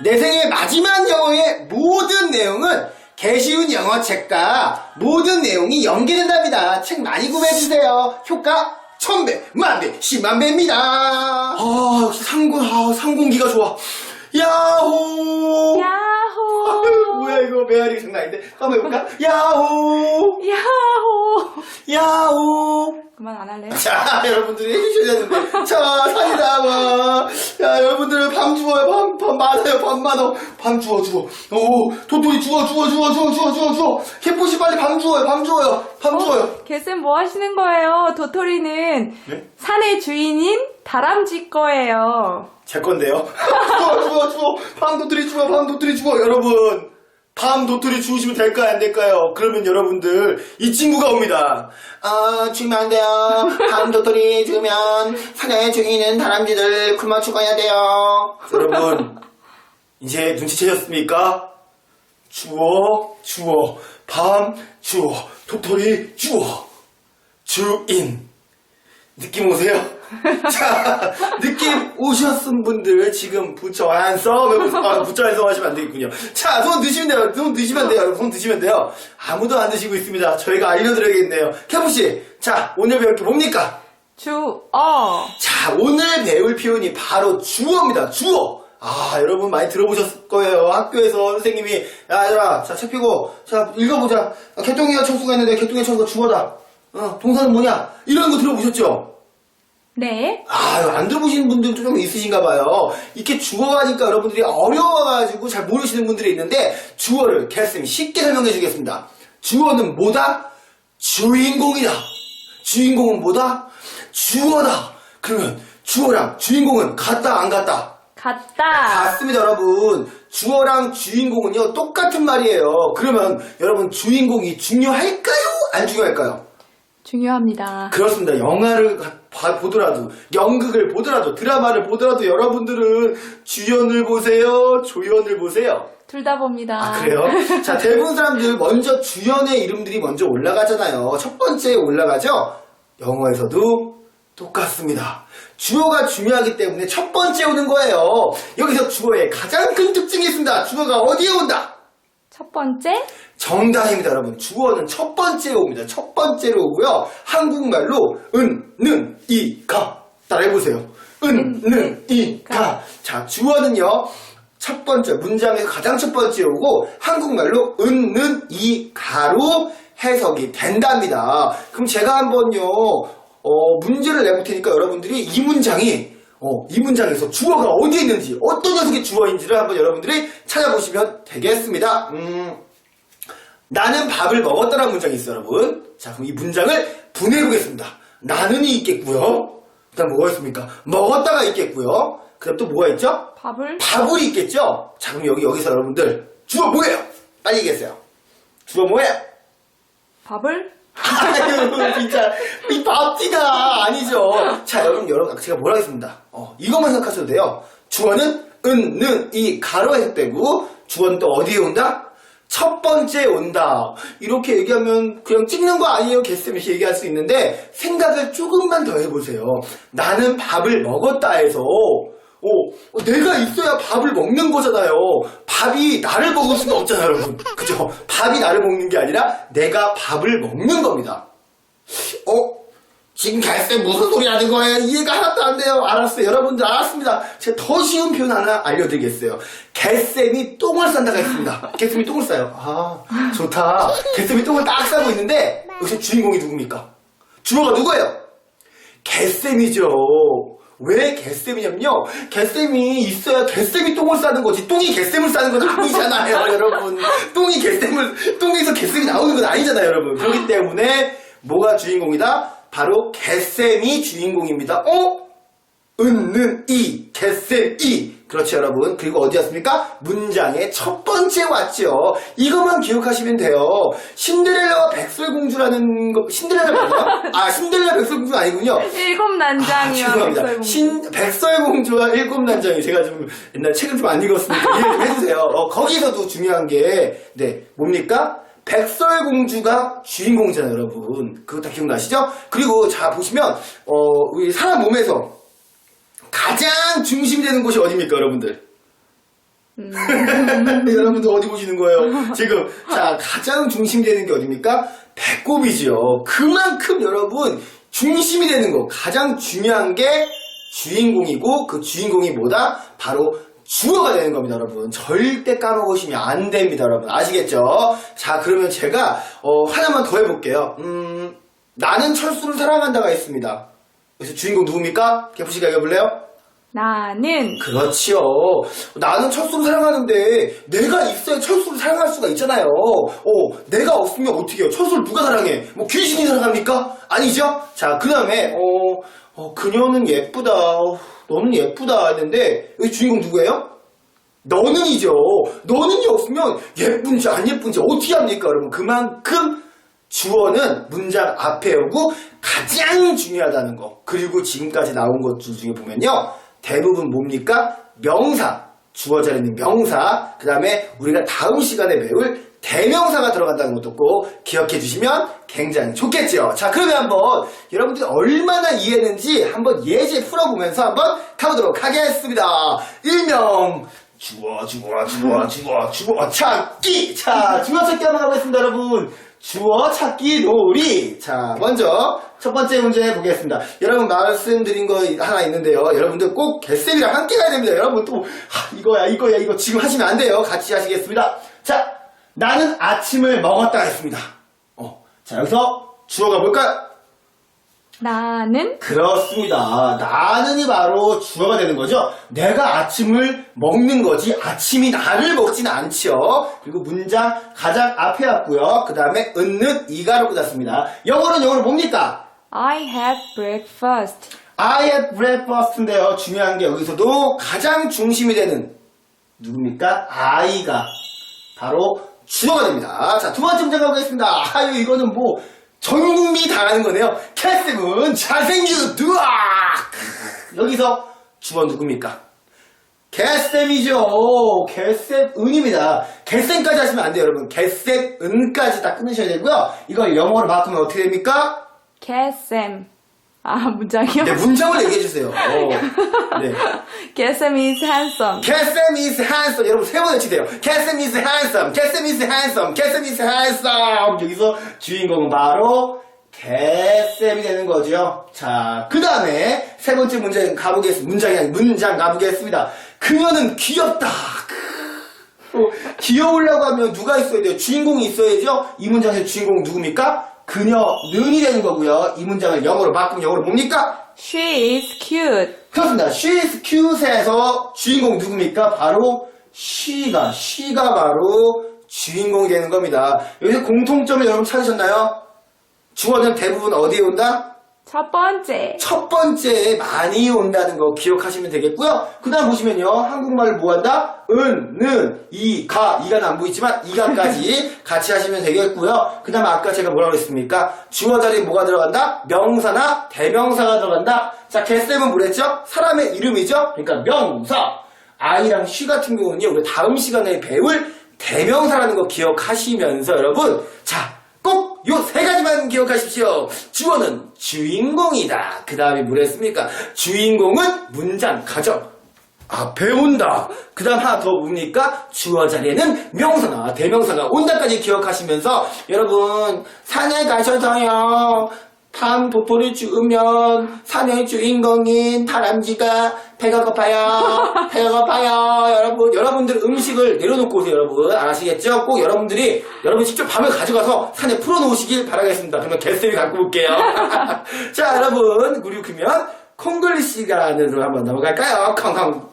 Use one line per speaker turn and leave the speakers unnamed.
내 생의 마지막 영어의 모든 내용은 개쉬운 영어 책과 모든 내용이 연계된답니다. 책 많이 구매해주세요. 효과 천배, 만배, 십만배입니다. 아, 역시 상공, 아, 상공기가 좋아. 야호!
야호!
뭐야, 이거 메아리 장난 아닌데? 한번 해볼까? 야호!
야호!
야호!
그만 안 할래요?
자, 여러분들이 해주셔야 되는데. 자, 산이다, 와. 자, 여러분들 밤 주워요. 밤, 밤 많아요. 밤 많어. 밤 주워, 주워. 오, 도토리 주워, 주워, 주워, 주워, 주워, 주워, 주워. 캐포시 빨리 밤 주워요. 밤 주워요. 밤 주워요.
개쌤 뭐 하시는 거예요? 도토리는
네?
산의 주인인 다람쥐 거예요.
제 건데요. 주워, 주워, 주워. 밤 도토리 주워, 밤 도토리 주워. 여러분. 밤 도토리 주우시면 될까요, 안 될까요? 그러면 여러분들, 이 친구가 옵니다. 아, 주면 안 돼요. 밤 도토리 주면 사냥의 주인은 다람쥐들 굶어 죽어야 돼요. 여러분, 이제 눈치채셨습니까? 주워, 주워. 밤, 주워. 도토리, 주워. 주인. 느낌 오세요? 자, 느낌 오셨은 분들 지금 부처 완성. 아, 부처 완성 하시면 안 되겠군요. 자, 손 드시면 돼요. 손 드시면 돼요. 손 드시면 돼요. 아무도 안 드시고 있습니다. 저희가 알려드려야겠네요. 캐프 씨, 자, 오늘 배울 게 뭡니까?
주, 어.
자, 오늘 배울 표현이 바로 주어입니다. 주어. 아, 여러분 많이 들어보셨을 거예요. 학교에서 선생님이, 야, 얘들아, 자, 책 펴고, 자, 읽어보자. 아, 개똥이가 청수가 있는데, 개똥이 청수가 주어다. 어, 동사는 뭐냐? 이런 거 들어보셨죠?
네.
아, 안 들어보시는 분들도 좀 있으신가 봐요. 이렇게 주어가 하니까 여러분들이 어려워가지고 잘 모르시는 분들이 있는데, 주어를 개쌤이 쉽게 설명해 주겠습니다. 주어는 뭐다? 주인공이다. 주인공은 뭐다? 주어다. 그러면 주어랑 주인공은 같다, 안 같다?
갔다.
같습니다, 여러분. 주어랑 주인공은요, 똑같은 말이에요. 그러면 여러분, 주인공이 중요할까요? 안 중요할까요?
중요합니다.
그렇습니다. 영화를 가- 봐- 보더라도, 연극을 보더라도, 드라마를 보더라도 여러분들은 주연을 보세요, 조연을 보세요.
둘 다 봅니다.
아, 그래요? 자, 대부분 사람들 먼저 주연의 이름들이 먼저 올라가잖아요. 첫 번째에 올라가죠? 영어에서도 똑같습니다. 주어가 중요하기 때문에 첫 번째 오는 거예요. 여기서 주어의 가장 큰 특징이 있습니다. 주어가 어디에 온다?
첫 번째,
정답입니다, 여러분. 주어는 첫 번째로 옵니다. 첫 번째로 오고요. 한국말로 은, 는, 이, 가. 따라해보세요. 은, 는, 이, 가. 자, 주어는요. 첫 번째, 문장에서 가장 첫 번째 오고, 한국말로 은, 는, 이, 가로 해석이 된답니다. 그럼 제가 한번요, 어, 문제를 내볼 테니까 여러분들이 이 문장이, 어, 이 문장에서 주어가 어디에 있는지, 어떤 녀석의 주어인지를 한번 여러분들이 찾아보시면 되겠습니다. 음, 나는 밥을 먹었다라는 문장이 있어요, 여러분. 자, 그럼 이 문장을 분해해보겠습니다. 나는이 있겠고요. 그 다음 뭐가 있습니까? 먹었다가 있겠고요. 그 다음 또 뭐가 있죠?
밥을,
밥을 있겠죠? 자, 그럼 여기, 여기서 여러분들, 주어 뭐예요? 빨리 얘기하세요. 주어 뭐예요?
밥을,
아유, 진짜. 이 밥티가 아니죠. 자, 여러분, 여러분, 제가 뭐라 했습니다. 어, 이것만 생각하셔도 돼요. 주어는 은, 는, 이, 가로 해석되고, 주어는 또 어디에 온다? 첫 번째 온다. 이렇게 얘기하면 그냥 찍는 거 아니에요? 이렇게 얘기할 수 있는데, 생각을 조금만 더 해보세요. 나는 밥을 먹었다 해서, 오, 어, 내가 있어야 밥을 먹는 거잖아요. 밥이 나를 먹을 수는 없잖아요, 여러분. 그죠? 밥이 나를 먹는 게 아니라 내가 밥을 먹는 겁니다. 어? 지금 갈쌤 무슨 소리 하는 거예요? 이해가 하나도 안 돼요. 알았어요. 여러분들 알았습니다. 제가 더 쉬운 표현 하나 알려드리겠어요. 개쌤이 똥을 싼다가 있습니다. 개쌤이 똥을 싸요. 아, 좋다. 개쌤이 똥을 딱 싸고 있는데, 여기서 주인공이 누굽니까? 주어가 누구예요? 개쌤이죠. 왜 개쌤이냐면요. 개쌤이 있어야 개쌤이 똥을 싸는 거지. 똥이 개쌤을 싸는 건 아니잖아요, 여러분. 똥이 개쌤을, 똥에서 개쌤이 나오는 건 아니잖아요, 여러분. 그렇기 때문에 뭐가 주인공이다? 바로 개쌤이 주인공입니다. 어? 은, 는, 이, 개쌤, 이. 그렇죠, 여러분. 그리고 어디 왔습니까? 문장의 첫 번째 왔죠. 이것만 기억하시면 돼요. 신데렐라와 백설공주라는 거, 신데렐라 맞나요? 아, 신데렐라 백설공주 아니군요.
일곱
아,
난장이와
죄송합니다.
백설공주.
신, 백설공주와 일곱 난장이 제가 좀 옛날 책을 좀 안 읽었으니까 이해 좀 해주세요. 어, 거기서도 중요한 게, 네, 뭡니까? 백설공주가 주인공이잖아요, 여러분. 그거 다 기억나시죠? 그리고 자, 보시면, 어, 우리 사람 몸에서 가장 중심이 되는 곳이 어디입니까, 여러분들? 여러분들 어디 보시는 거예요? 지금 자 가장 중심이 되는 게 어딥니까? 배꼽이죠. 그만큼 여러분 중심이 되는 거 가장 중요한 게 주인공이고 그 주인공이 뭐다? 바로 주어가 되는 겁니다, 여러분. 절대 까먹으시면 안 됩니다, 여러분. 아시겠죠? 자, 그러면 제가 어, 하나만 더 해볼게요. 음, 나는 철수를 사랑한다가 있습니다. 그래서 주인공 누굽니까? 개푸씨가 얘기해볼래요?
나는
그렇지요. 나는 철수를 사랑하는데 내가 있어야 철수를 사랑할 수가 있잖아요. 어, 내가 없으면 어떻게 해요? 철수를 누가 사랑해? 뭐 귀신이 사랑합니까? 아니죠? 자, 그 다음에 어, 어, 그녀는 예쁘다. 어, 너는 예쁘다 했는데 여기 주인공 누구예요? 너는이죠. 너는이 없으면 예쁜지 안 예쁜지 어떻게 합니까, 여러분? 그만큼 주어는 문장 앞에 오고 가장 중요하다는 거. 그리고 지금까지 나온 것들 중에 보면요. 대부분 뭡니까? 명사. 주어 자리에 있는 명사. 그 다음에 우리가 다음 시간에 배울 대명사가 들어간다는 것도 꼭 기억해 주시면 굉장히 좋겠죠. 자, 그러면 한번 여러분들이 얼마나 이해했는지 한번 예제 풀어보면서 한번 가보도록 하겠습니다. 일명 주어, 주어, 주어, 주어, 주어 찾기. 자, 주어 찾기 한번 가보겠습니다, 여러분. 주어 찾기 놀이. 자, 먼저 첫 번째 문제 보겠습니다. 여러분 말씀드린 거 하나 있는데요. 여러분들 꼭 개쌤이랑 함께 가야 됩니다. 여러분 또 하, 이거야, 이거야, 이거 지금 하시면 안 돼요. 같이 하시겠습니다. 자, 나는 아침을 먹었다 했습니다. 어, 자 여기서 주어가 뭘까요?
나는
그렇습니다. 나는이 바로 주어가 되는 거죠. 내가 아침을 먹는 거지 아침이 나를 먹진 않죠. 그리고 문장 가장 앞에 왔고요. 그 다음에 은는 이가로 끝났습니다. 영어는 영어는 뭡니까?
I had breakfast.
I had breakfast인데요. 중요한 게 여기서도 가장 중심이 되는 누굽니까? I가 바로 주어가 됩니다. 자, 두 번째 문제 가보겠습니다. 아유, 이거는 뭐, 전 국민이 다 아는 거네요. 캐스은 잘생긴 두아! 여기서 주어 누굽니까? 개쌤이죠. 개쌤은입니다. 개쌤까지 하시면 안 돼요, 여러분. 개쌤은까지 다 끊으셔야 되고요. 이걸 영어로 바꾸면 어떻게 됩니까?
개쌤. 아, 문장이요?
네, 문장을 얘기해 주세요. 어. 네.
개쌤 is handsome.
개쌤 is handsome. 여러분 세 번 외치세요. 개쌤 is handsome. 개쌤 is handsome. 개쌤 is handsome. 여기서 주인공은 바로 개쌤이 되는 거죠. 자, 그 다음에 세 번째 문제 가보겠습니다. 문장이 아니 문장 가보겠습니다. 그녀는 귀엽다. 어, 귀여우려고 하면 누가 있어야 돼요? 주인공이 있어야죠? 이 문장에서 주인공 누굽니까? 그녀는이 되는 거고요. 이 문장을 영어로 바꾸면 영어로 뭡니까?
She is cute.
그렇습니다. She is cute에서 주인공 누굽니까? 바로 she가, she가 바로 주인공이 되는 겁니다. 여기서 공통점을 여러분 찾으셨나요? 주어는 대부분 어디에 온다?
첫 번째.
첫 번째에 많이 온다는 거 기억하시면 되겠고요. 그 다음 보시면요. 한국말을 뭐 한다? 은, 는, 이, 가. 이가는 안 보이지만 이가까지 같이 하시면 되겠고요. 그 다음 아까 제가 뭐라고 그랬습니까? 주어 자리에 뭐가 들어간다? 명사나 대명사가 들어간다. 자, 개쌤은 뭐랬죠? 사람의 이름이죠? 그러니까 명사. 아이랑 쉬 같은 경우는요. 우리 다음 시간에 배울 대명사라는 거 기억하시면서 여러분. 자, 꼭 요 세 가지만 기억하십시오. 주어는 주인공이다. 그 다음에 뭐랬습니까? 주인공은 문장, 가정. 앞에 온다. 그 다음 하나 더 뭡니까? 주어 자리에는 명사나 대명사가 온다까지 기억하시면서 여러분 산에 가셔서요. 판 도토리 주우면 산의 주인공인 다람쥐가 배가 고파요. 배가 고파요. 여러분, 여러분들 음식을 내려놓고 오세요, 여러분. 아시겠죠? 꼭 여러분들이 여러분 직접 밥을 가져가서 산에 풀어놓으시길 바라겠습니다. 그러면 개쌤이 갖고 올게요. 자, 여러분, 우리 그러면 콩글리시 시간으로 한번 넘어갈까요? 콩콩